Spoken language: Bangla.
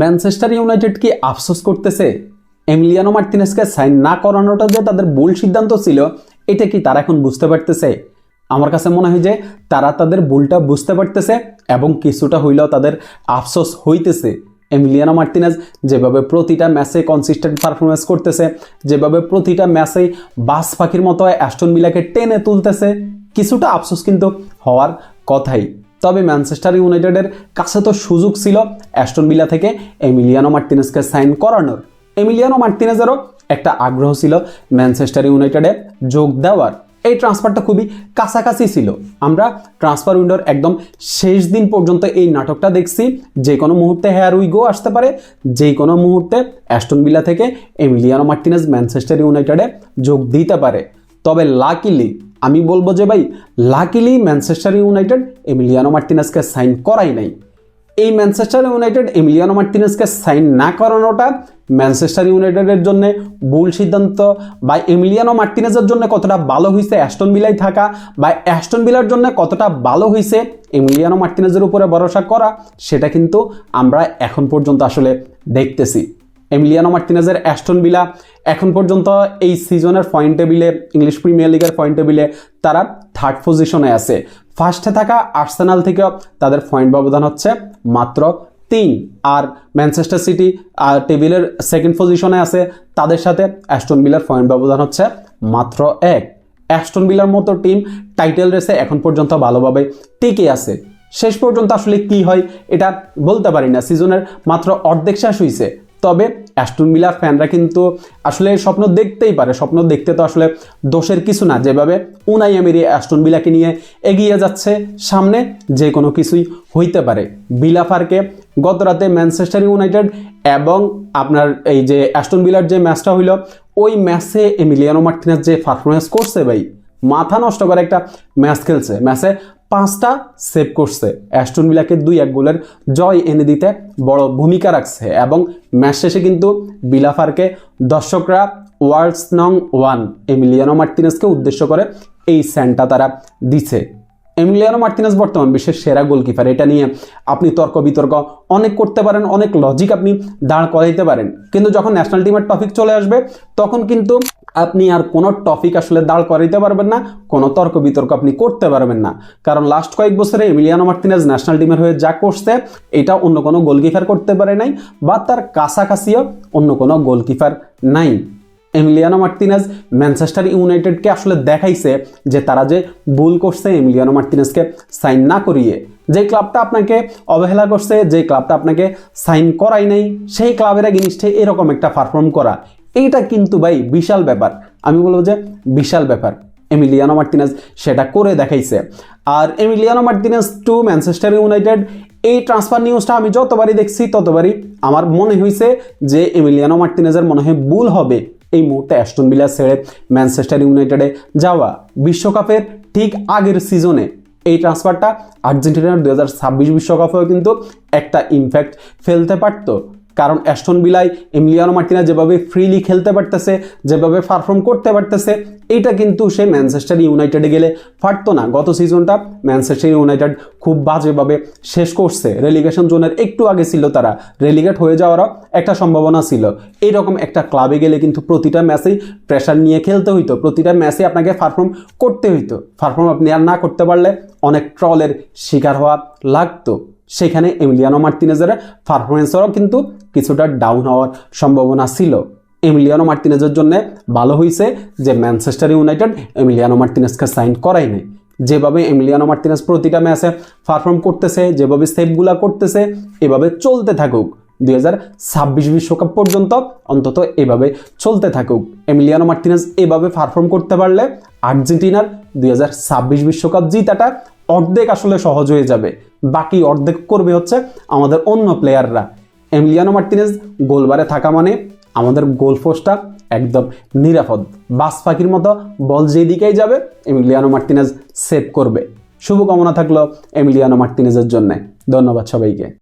ম্যানচেস্টার ইউনাইটেড কি আফসোস করতেছে? এমলিয়ানো মার্টিনেসকে সাইন না করানোটা যে তাদের ভুল সিদ্ধান্ত ছিল, এটা কি তারা এখন বুঝতে পারতেছে? আমার কাছে মনে হয় যে তারা তাদের ভুলটা বুঝতে পারতেছে এবং কিছুটা হইলেও তাদের আফসোস হইতেছে। এমিলিয়ানো মার্টিনেজ যেভাবে প্রতিটা ম্যাচে কনসিস্টেন্ট পারফরমেন্স করতেছে, যেভাবে প্রতিটা ম্যাচেই বাস পাখির মতো অ্যাস্টন মিলাকে টেনে তুলতেছে, কিছুটা আফসোস কিন্তু হওয়ার কথাই। তবে ম্যানচেস্টার ইউনাইটেডের কাছে তো সুযোগ ছিল অ্যাস্টন মিলা থেকে এমিলিয়ানো মার্টিনেসকে সাইন করানোর। এমিলিয়ানো মার্টিনেজেরও একটা আগ্রহ ছিল ম্যানচেস্টার ইউনাইটেডে যোগ দেওয়ার। এই ট্রান্সফারটা খুবই কাছাকাছি ছিল। আমরা ট্রান্সফার উইন্ডোর একদম শেষ দিন পর্যন্ত এই নাটকটা দেখছি। যে কোনো মুহূর্তে হেয়ার উইগো আসতে পারে। যে কোনো মুহূর্তে অ্যাস্টন বিলা থেকে এমিলিয়ানো মার্টিনেজ ম্যানচেস্টার ইউনাইটেডে যোগ দিতে পারে। তবে লাকিলি আমি বলব যে ভাই লাকিলি ম্যানচেস্টার ইউনাইটেড এমিলিয়ানো মার্টিনাসকে সাইন করাই নাই। এই ম্যানচেস্টার ইউনাইটেড এমিলিয়ানো মার্টিনেসকে সাইন না করানোটা ম্যানচেস্টার ইউনাইটেডের জন্য ভুল সিদ্ধান্ত বা এমিলিয়ানো মার্টিনেজের জন্য কতটা ভালো হয়েছে অ্যাস্টন বিলায় থাকা বা অ্যাস্টন বিলার জন্য কতটা ভালো হয়েছে এমিলিয়ানো মার্টিনেজের উপরে ভরসা করা, সেটা কিন্তু আমরা এখন পর্যন্ত আসলে দেখতেছি। এমিলিয়ানো মার্টিনেজের অ্যাস্টন বিলা এখন পর্যন্ত এই সিজনের পয়েন্ট টেবিলে ইংলিশ প্রিমিয়ার লিগের পয়েন্ট টেবিলে তারা থার্ড পজিশনে আছে। ফার্স্টে থাকা আর্সেনাল থেকেও তাদের পয়েন্ট ব্যবধান হচ্ছে মাত্র তিন। আর ম্যানচেস্টার সিটি আর টেবিলের সেকেন্ড পজিশনে আছে, তাদের সাথে অ্যাস্টন বিলার পয়েন্ট ব্যবধান হচ্ছে মাত্র এক। অ্যাস্টন বিলার মতো টিম টাইটেল রেসে এখন পর্যন্ত ভালোভাবে টিকে আছে। শেষ পর্যন্ত আসলে কি হয়, এটা বলতে পারি না। সিজনের মাত্র অর্ধেক শেষ হয়েছে তবে অ্যাস্টন মিলার ফ্যানরা কিন্তু আসলে স্বপ্ন দেখতেই পারে। স্বপ্ন দেখতে তো আসলে দোষের কিছু না। যেভাবে উনাই এমেরি অ্যাস্টন বিলাকে নিয়ে এগিয়ে যাচ্ছে, সামনে যে কোনো কিছুই হইতে পারে। বিলাফারকে গত রাতে ম্যানচেস্টার ইউনাইটেড এবং আপনার এই যে অ্যাস্টন বিলার যে ম্যাচটা হইল, ওই ম্যাচে এমিলিয়ানো মার্টিনেস যে পারফরমেন্স করছে ভাই, মাথা নষ্ট করে একটা ম্যাচ খেলছে। ম্যাচে পাঁচটা সেভ করছে। অ্যাস্টন মিলাকে দুই এক গোলের জয় এনে দিতে বড় ভূমিকা রাখছে এবং ম্যাচ শেষে কিন্তু বিলাফারকে দর্শকরা ওয়ার্ল্ডস নং ওয়ান এমিলিয়ানো মার্টিনেসকে উদ্দেশ্য করে এই স্যান্ডটা তারা দিছে এমিলিয়ানো মার্টিনেস বর্তমান বিশ্বের সেরা গোলকিপার এটা নিয়ে আপনি তর্ক বিতর্ক অনেক করতে পারেন, অনেক লজিক আপনি দাঁড় করাইতে পারেন। কিন্তু যখন ন্যাশনাল টিমের টপিক চলে আসবে, তখন কিন্তু আপনি আর কোনো টপিক আসলে দাঁড় করাইতে পারবেন না, কোনো তর্ক বিতর্ক আপনি করতে পারবেন না। কারণ লাস্ট কয়েক বছরে এমিলিয়ানো মার্টিনেজ ন্যাশনাল টিমের হয়ে যা করছে, এটা অন্য কোনো গোলকিপার করতে পারে নাই বা তার কাছাকাছিও অন্য কোনো গোলকিপার নাই। এমিলিয়ানো মার্টিনেজ ম্যানচেস্টার ইউনাইটেডকে আসলে দেখাইছে যে তারা যে ভুল করছে এমিলিয়ানো মার্টিনেজকে সাইন না করিয়ে। যে ক্লাবটা আপনাকে অবহেলা করছে, যে ক্লাবটা আপনাকে সাইন করাই নাই, সেই ক্লাবের এগেনিস্টে এরকম একটা পারফর্ম করা। এইটা কিন্তু ভাই বিশাল ব্যাপার। আমি বলব যে বিশাল ব্যাপার। এমিলিয়ানো মার্টিনেজ সেটা করে দেখাইছে। আর Emiliano Martinez to Manchester United এই ট্রান্সফার নিউজটা আমি যতবারই দেখছি, ততবারই আমার মনে হয়েছে যে এমিলিয়ানো মার্টিনেজের মনে হয় ভুল হবে এই মুহূর্তে অ্যাস্টন বিলা ছেড়ে ম্যানচেস্টার ইউনাইটেডে যাওয়া। বিশ্বকাপের ঠিক আগের সিজনে এই ট্রান্সফারটা আর্জেন্টিনার দু হাজার ছাব্বিশ বিশ্বকাপেও কিন্তু একটা ইমপ্যাক্ট ফেলতে পারতো। কারণ অ্যাস্টন বিলাই এমিলিয়ানো মার্টিনা যেভাবে ফ্রিলি খেলতে পারতেছে, যেভাবে পারফর্ম করতে পারতেছে এইটা কিন্তু সে ম্যানচেস্টার ইউনাইটেডে গেলে পারতো না। গত সিজনটা ম্যানচেস্টার ইউনাইটেড খুব বাজেভাবে শেষ করছে। রেলিগেশন জোনের একটু আগে ছিল তারা। রেলিগেট হয়ে যাওয়ারও একটা সম্ভাবনা ছিল। এইরকম একটা ক্লাবে গেলে কিন্তু প্রতিটা ম্যাচেই প্রেশার নিয়ে খেলতে হইতো। প্রতিটা ম্যাচে আপনাকে পারফর্ম করতে হইতো। পারফর্ম আপনি আর না করতে পারলে অনেক ট্রলের শিকার হওয়া লাগতো। সেখানে এমিলিয়ানো মার্তিনেজের পারফরমেন্সেরও কিন্তু কিছুটা ডাউন হওয়ার সম্ভাবনা ছিল। এমিলিয়ানো মার্টিনেজের জন্য ভালো হয়েছে যে ম্যানচেস্টার ইউনাইটেড এমিলিয়ানো মার্টিনেজকে সাইন করাই নাই। যেভাবে এমিলিয়ানো মার্টিনেজ প্রতিটা ম্যাচে পারফর্ম করতেছে, যেভাবে সেভগুলা করতেছে, এভাবে চলতে থাকুক। দুই হাজার ছাব্বিশ বিশ্বকাপ পর্যন্ত অন্তত এভাবে চলতে থাকুক। এমিলিয়ানো মার্টিনেজ এভাবে পারফর্ম করতে পারলে আর্জেন্টিনার দুই হাজার ছাব্বিশ বিশ্বকাপ জিতাটা অর্ধেক আসলে সহজ হয়ে যাবে। বাকি অর্ধেক করবে হচ্ছে আমাদের অন্য প্লেয়াররা এমলিয়ানো মার্টিনেজ গোলবারে থাকা মানে আমাদের গোল পোস্টটা একদম নিরাপদ। বাস পাখির মতো বল যেদিকেই যাবে, এমিলিয়ানো মার্টিনেজ সেভ করবে। শুভকামনা থাকল এমিলিয়ানো মার্টিনেজের জন্য। ধন্যবাদ সবাইকে।